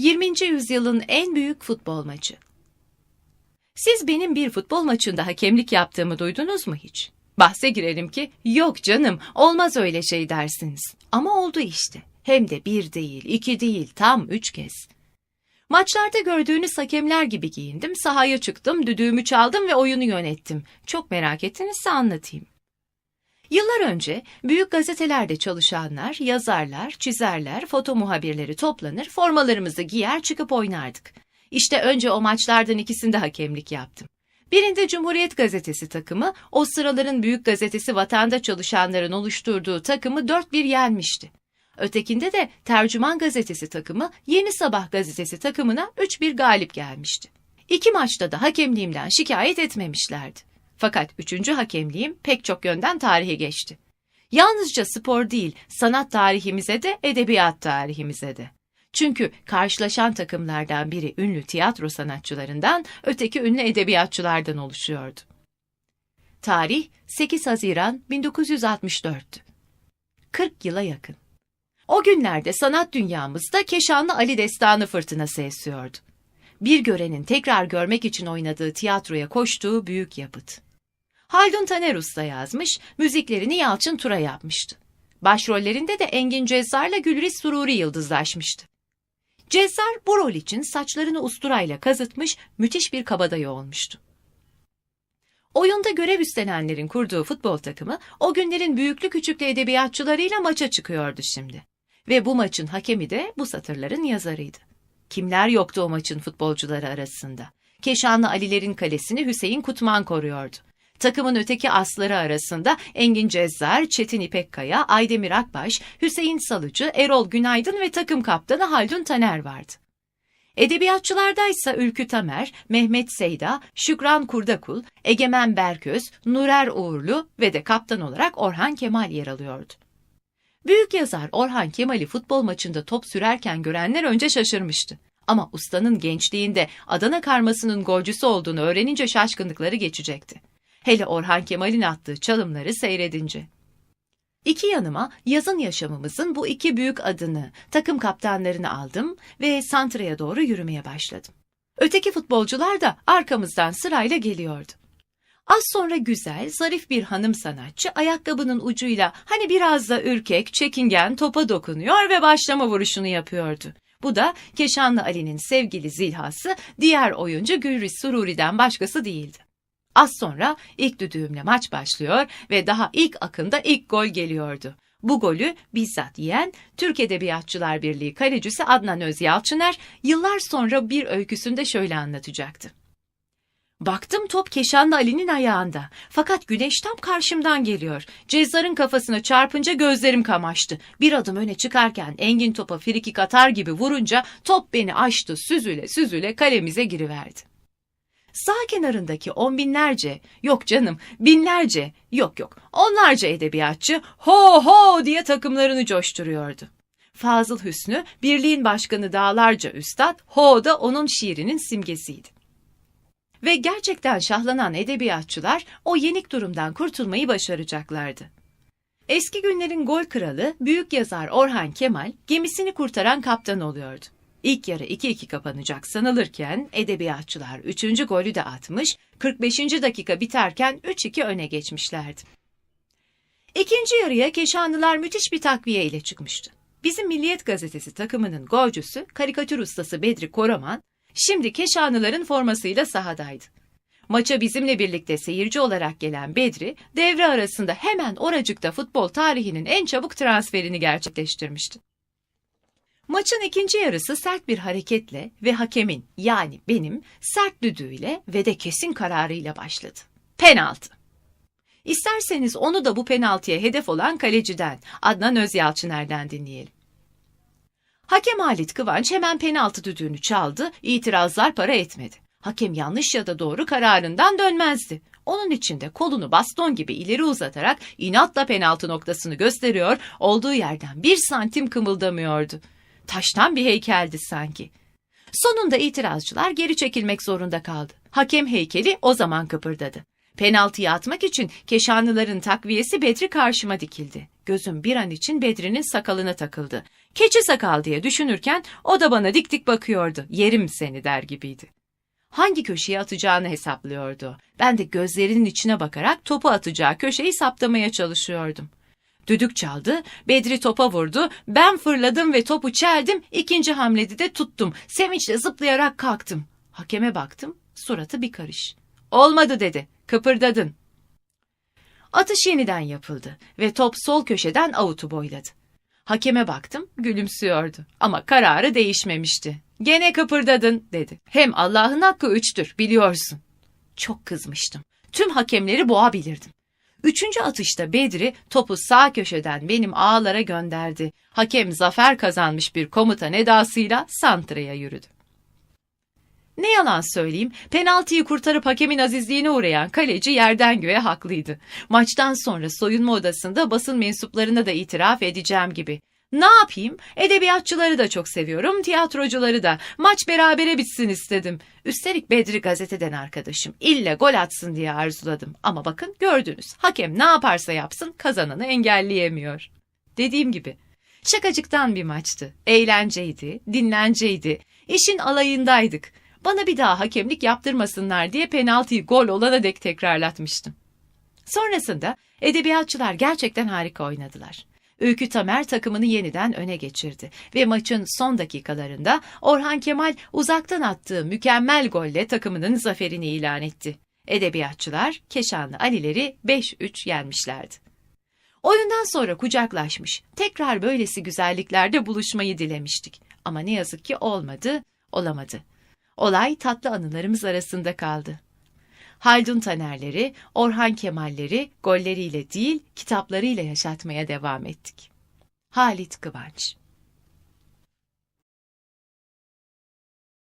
20. yüzyılın en büyük futbol maçı. Siz benim bir futbol maçında hakemlik yaptığımı duydunuz mu hiç? Bahse girelim ki yok canım olmaz öyle şey dersiniz. Ama oldu işte. Hem de bir değil, iki değil, tam üç kez. Maçlarda gördüğünüz hakemler gibi giyindim, sahaya çıktım, düdüğümü çaldım ve oyunu yönettim. Çok merak ettinizse anlatayım. Yıllar önce büyük gazetelerde çalışanlar, yazarlar, çizerler, foto muhabirleri toplanır, formalarımızı giyer çıkıp oynardık. İşte önce o maçlardan ikisinde hakemlik yaptım. Birinde Cumhuriyet Gazetesi takımı, o sıraların büyük gazetesi vatanda çalışanların oluşturduğu takımı 4-1 yenmişti. Ötekinde de Tercüman Gazetesi takımı Yeni Sabah Gazetesi takımına 3-1 galip gelmişti. İki maçta da hakemliğimden şikayet etmemişlerdi. Fakat üçüncü hakemliğim pek çok yönden tarihe geçti. Yalnızca spor değil, sanat tarihimize de, edebiyat tarihimize de. Çünkü karşılaşan takımlardan biri ünlü tiyatro sanatçılarından, öteki ünlü edebiyatçılardan oluşuyordu. Tarih 8 Haziran 1964'tü. 40 yıla yakın. O günlerde sanat dünyamızda Keşanlı Ali Destanı fırtınası esiyordu. Bir görenin tekrar görmek için oynadığı tiyatroya koştuğu büyük yapıt. Haldun Taner Usta yazmış, müziklerini Yalçın Tura yapmıştı. Başrollerinde de Engin Cezzar'la Gülriz Sururi yıldızlaşmıştı. Cezzar bu rol için saçlarını usturayla kazıtmış, müthiş bir kabadayı olmuştu. Oyunda görev üstlenenlerin kurduğu futbol takımı o günlerin büyüklü küçüklü edebiyatçılarıyla maça çıkıyordu şimdi. Ve bu maçın hakemi de bu satırların yazarıydı. Kimler yoktu o maçın futbolcuları arasında? Keşanlı Alilerin kalesini Hüseyin Kutman koruyordu. Takımın öteki asları arasında Engin Cezzar, Çetin İpekkaya, Aydemir Akbaş, Hüseyin Salıcı, Erol Günaydın ve takım kaptanı Haldun Taner vardı. Edebiyatçılardaysa Ülkü Tamer, Mehmet Seyda, Şükran Kurdakul, Egemen Berköz, Nurer Uğurlu ve de kaptan olarak Orhan Kemal yer alıyordu. Büyük yazar Orhan Kemal'i futbol maçında top sürerken görenler önce şaşırmıştı. Ama ustanın gençliğinde Adana karmasının golcüsü olduğunu öğrenince şaşkınlıkları geçecekti. Hele Orhan Kemal'in attığı çalımları seyredince. İki yanıma yazın yaşamımızın bu iki büyük adını, takım kaptanlarını aldım ve Santra'ya doğru yürümeye başladım. Öteki futbolcular da arkamızdan sırayla geliyordu. Az sonra güzel, zarif bir hanım sanatçı ayakkabının ucuyla hani biraz da ürkek, çekingen topa dokunuyor ve başlama vuruşunu yapıyordu. Bu da Keşanlı Ali'nin sevgili zilhası diğer oyuncu Gülriz Sururi'den başkası değildi. Az sonra ilk düdüğümle maç başlıyor ve daha ilk akında ilk gol geliyordu. Bu golü bizzat yiyen Türk Edebiyatçılar Birliği kalecisi Adnan Özyalçıner yıllar sonra bir öyküsünde şöyle anlatacaktı. Baktım top Keşanlı Ali'nin ayağında. Fakat güneş tam karşımdan geliyor. Cezzar'ın kafasına çarpınca gözlerim kamaştı. Bir adım öne çıkarken Engin topa frikik atar gibi vurunca top beni aştı süzüle süzüle kalemize giriverdi. Sağ kenarındaki on binlerce, yok canım binlerce, yok yok onlarca edebiyatçı ho ho diye takımlarını coşturuyordu. Fazıl Hüsnü, birliğin başkanı dağlarca üstad, ho da onun şiirinin simgesiydi. Ve gerçekten şahlanan edebiyatçılar o yenik durumdan kurtulmayı başaracaklardı. Eski günlerin gol kralı, büyük yazar Orhan Kemal, gemisini kurtaran kaptan oluyordu. İlk yarı 2-2 kapanacak sanılırken edebiyatçılar 3. golü de atmış, 45. dakika biterken 3-2 öne geçmişlerdi. İkinci yarıya Keşanlılar müthiş bir takviye ile çıkmıştı. Bizim Milliyet Gazetesi takımının golcüsü, karikatür ustası Bedri Koraman, şimdi Keşanlıların formasıyla sahadaydı. Maça bizimle birlikte seyirci olarak gelen Bedri, devre arasında hemen oracıkta futbol tarihinin en çabuk transferini gerçekleştirmişti. Maçın ikinci yarısı sert bir hareketle ve hakemin yani benim sert düdüğüyle ve de kesin kararıyla başladı. Penaltı. İsterseniz onu da bu penaltıya hedef olan kaleciden Adnan Özyalçıner'den dinleyelim. Hakem Halit Kıvanç hemen penaltı düdüğünü çaldı, itirazlar para etmedi. Hakem yanlış ya da doğru kararından dönmezdi. Onun için de kolunu baston gibi ileri uzatarak inatla penaltı noktasını gösteriyor, olduğu yerden bir santim kımıldamıyordu. Taştan bir heykeldi sanki. Sonunda itirazcılar geri çekilmek zorunda kaldı. Hakem heykeli o zaman kıpırdadı. Penaltıyı atmak için Keşanlıların takviyesi Bedri karşıma dikildi. Gözüm bir an için Bedri'nin sakalına takıldı. Keçi sakal diye düşünürken o da bana dik dik bakıyordu. Yerim seni der gibiydi. Hangi köşeye atacağını hesaplıyordu. Ben de gözlerinin içine bakarak topu atacağı köşeyi saptamaya çalışıyordum. Düdük çaldı, Bedri topa vurdu, ben fırladım ve topu çeldim, ikinci hamlede de tuttum. Sevinçle zıplayarak kalktım. Hakeme baktım, suratı bir karış. Olmadı dedi, kıpırdadın. Atış yeniden yapıldı ve top sol köşeden avutu boyladı. Hakeme baktım, gülümsüyordu ama kararı değişmemişti. Gene kıpırdadın dedi. Hem Allah'ın hakkı üçtür biliyorsun. Çok kızmıştım. Tüm hakemleri boğabilirdim. Üçüncü atışta Bedri topu sağ köşeden benim ağlara gönderdi. Hakem zafer kazanmış bir komutan edasıyla santraya yürüdü. Ne yalan söyleyeyim, penaltıyı kurtarıp hakemin azizliğine uğrayan kaleci yerden göğe haklıydı. Maçtan sonra soyunma odasında basın mensuplarına da itiraf edeceğim gibi. Ne yapayım? Edebiyatçıları da çok seviyorum, tiyatrocuları da. Maç berabere bitsin istedim. Üstelik Bedri gazeteden arkadaşım. İlle gol atsın diye arzuladım. Ama bakın gördünüz. Hakem ne yaparsa yapsın kazananı engelleyemiyor. Dediğim gibi şakacıktan bir maçtı. Eğlenceydi, dinlenceydi. İşin alayındaydık. Bana bir daha hakemlik yaptırmasınlar diye penaltıyı gol olana dek tekrarlatmıştım. Sonrasında edebiyatçılar gerçekten harika oynadılar. Öykü Tamer takımını yeniden öne geçirdi ve maçın son dakikalarında Orhan Kemal uzaktan attığı mükemmel golle takımının zaferini ilan etti. Edebiyatçılar Keşanlı Alileri 5-3 yenmişlerdi. Oyundan sonra kucaklaşmış, tekrar böylesi güzelliklerde buluşmayı dilemiştik. Ama ne yazık ki olmadı, olamadı. Olay tatlı anılarımız arasında kaldı. Haldun Tanerleri, Orhan Kemalleri golleriyle değil kitaplarıyla yaşatmaya devam ettik. Halit Kıvanç